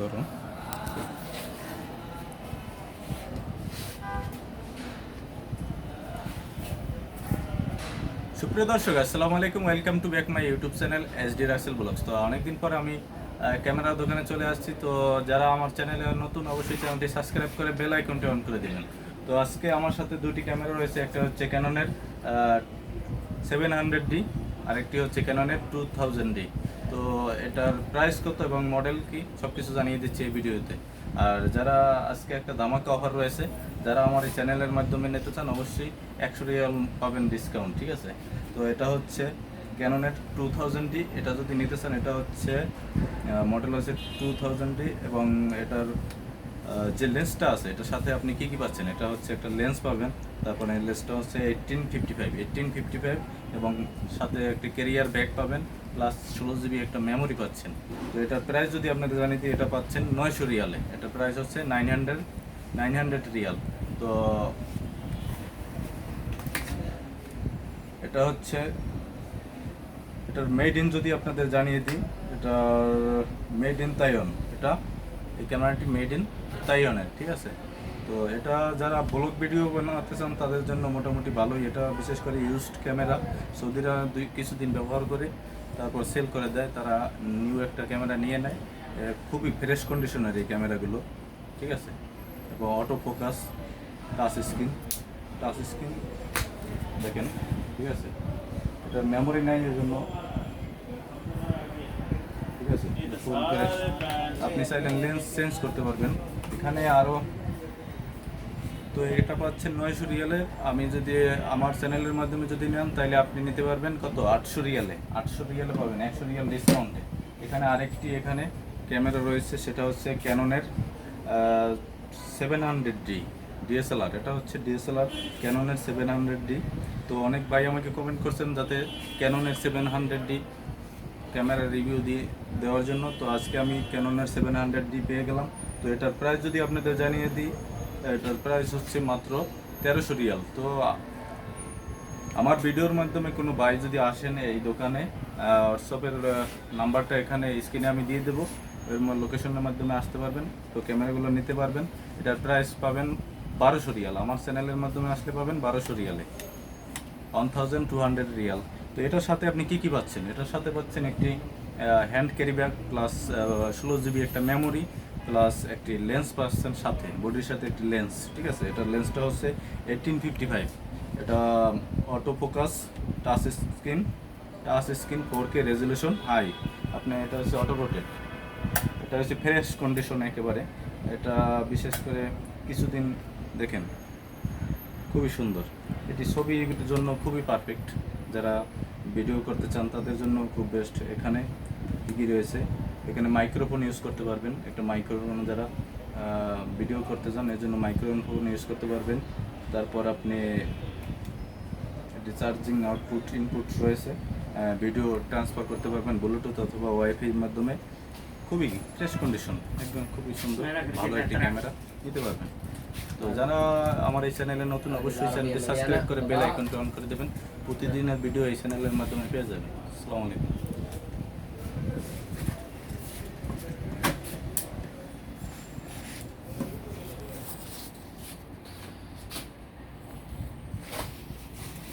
ধরুন সুপ্রিয় দর্শক, আসসালামু আলাইকুম welcome to back my YouTube channel S D Rasel vlogs তো অনেকদিন পরে আমি ক্যামেরা দোকানে চলে আসছি। তো যারা আমার চ্যানেলে নতুন, অবশ্যই চ্যানেলটি সাবস্ক্রাইব করে বেল আইকনটি অন করে দিবেন। তো আজকে আমার সাথে দুটি ক্যামেরা রয়েছে, একটা হচ্ছে ক্যাননের সেভেন হান্ড্রেড ডি আরেকটি হচ্ছে ক্যাননের টু থাউজেন্ড ডি তো এটার প্রাইস কত এবং মডেল কি? সব কিছু জানিয়ে দিচ্ছি এই ভিডিওতে। আর যারা আজকে একটা দামাকা অফার রয়েছে, যারা আমার এই চ্যানেলের মাধ্যমে নিতে চান, অবশ্যই একশো রিয়াল পাবেন ডিসকাউন্ট ঠিক আছে? তো এটা হচ্ছে ক্যাননের টু থাউজেন্ড ডি এটা যদি নিতে চান, এটা হচ্ছে মডেল হচ্ছে টু থাউজেন্ড ডি এবং এটার যে লেন্সটা আছে, এটার সাথে আপনি কী কী পাচ্ছেন? এটা হচ্ছে একটা লেন্স পাবেন। তারপরে লেন্সটা হচ্ছে eighteen fifty five eighteen fifty five এবং সাথে একটি ক্যারিয়ার ব্যাগ পাবেন প্লাস ষোলো জিবি একটা মেমোরি পাচ্ছেন। তো এটার প্রাইস যদি আপনাদের জানিয়ে দিই এটা পাচ্ছেন নয়শো রিয়ালে। এটার প্রাইস হচ্ছে nine hundred nine hundred riyal. তো এটা হচ্ছে, এটার মেড ইন যদি আপনাদের জানিয়ে দিই, এটার মেড ইন তাইওয়ান এটা এই ক্যামেরাটি মেড ইন তাইওয়ানের ঠিক আছে? তো এটা যারা ব্লগ ভিডিও বানাতে চান, তাদের জন্য মোটামুটি ভালোই। এটা বিশেষ করে ইউজড ক্যামেরা সৌদিরা দুই, কিছুদিন ব্যবহার করে তারপর সেল করে দেয়। তারা নিউ একটা ক্যামেরা নিয়ে নেয়। খুবই ফ্রেশ কন্ডিশনের এই ক্যামেরাগুলো ঠিক আছে? এবং auto focus touch screen touch screen দেখেন, ঠিক আছে? এটা মেমোরি নাই এর জন্য ঠিক আছে? ফুল ফ্রেশ আপনি চাইলে লেন্স চেঞ্জ করতে পারবেন। এখানে আরও তো এটা পাচ্ছেন নয়শো রিয়ালে। আমি যদি আমার চ্যানেলের মাধ্যমে যদি নেন, তাহলে আপনি নিতে পারবেন কত? আটশো রিয়ালে। আটশো রিয়ালে পাবেন, একশো রিয়াল ডিসকাউন্টে এখানে আরেকটি এখানে ক্যামেরা রয়েছে, সেটা হচ্ছে ক্যাননের সেভেন হান্ড্রেড ডি ডিএসএলআর এটা হচ্ছে ডিএসএলআর ক্যাননের সেভেন হান্ড্রেড ডি তো অনেক ভাই আমাকে কমেন্ট করছেন যাতে ক্যাননের seven hundred D camera review দিয়ে দেওয়ার জন্য। তো আজকে আমি ক্যাননের সেভেন হান্ড্রেড ডি পেয়ে গেলাম। তো এটার প্রাইস যদি আপনাদের জানিয়ে দিই, এটার প্রাইস হচ্ছে মাত্র তেরোশো রিয়াল। তো আমার ভিডিওর মাধ্যমে কোনো ভাই যদি আসেন এই দোকানে হোয়াটসঅ্যাপের নাম্বারটা এখানে স্ক্রিনে আমি দিয়ে দেবো। এর লোকেশনের মাধ্যমে আসতে পারবেন। তো ক্যামেরাগুলো নিতে পারবেন। এটার প্রাইস পাবেন বারোশো রিয়াল। আমার চ্যানেলের মাধ্যমে আসলে পাবেন বারোশো রিয়ালে। One thousand two hundred riyal. তো এটার সাথে আপনি কি কি পাচ্ছেন? এটার সাথে পাচ্ছেন একটি হ্যান্ড ক্যারি ব্যাগ প্লাস ষোলো জিবি একটা মেমোরি প্লাস একটি লেন্স পাচ্ছেন সাথে বডির সাথে একটি লেন্স ঠিক আছে? এটার লেন্সটা হচ্ছে এইটিন ফিফটি ফাইভ এটা auto focus touch screen touch screen four K resolution high আপনি এটা হচ্ছে অটো রোটেট এটা হচ্ছে ফ্রেশ কন্ডিশন একেবারে। এটা বিশেষ করে কিছুদিন দেখেন, খুবই সুন্দর। এটি ছবির জন্য খুবই পারফেক্ট যারা ভিডিও করতে চান তাদের জন্য খুব বেস্ট এখানে কী রয়েছে। এখানে মাইক্রোফোন ইউজ করতে পারবেন। একটা মাইক্রোফোন যারা ভিডিও করতে চান এর জন্য মাইক্রোফোন ইউজ করতে পারবেন। তারপর আপনি চার্জিং আউটপুট ইনপুট রয়েছে। ভিডিও ট্রান্সফার করতে পারবেন ব্লুটুথ অথবা ওয়াইফাইয়ের মাধ্যমে। খুবই ফ্রেশ কন্ডিশন একদম খুবই সুন্দর ভালো একটি ক্যামেরা নিতে পারবেন। তো যারা আমার এই চ্যানেলে নতুন অবশ্যই চ্যানেলটি সাবস্ক্রাইব করে বেল আইকনটি অন করে দেবেন। প্রতিদিনের ভিডিও এই চ্যানেলের মাধ্যমে পেয়ে যাবেন। আসসালামু আলাইকুম।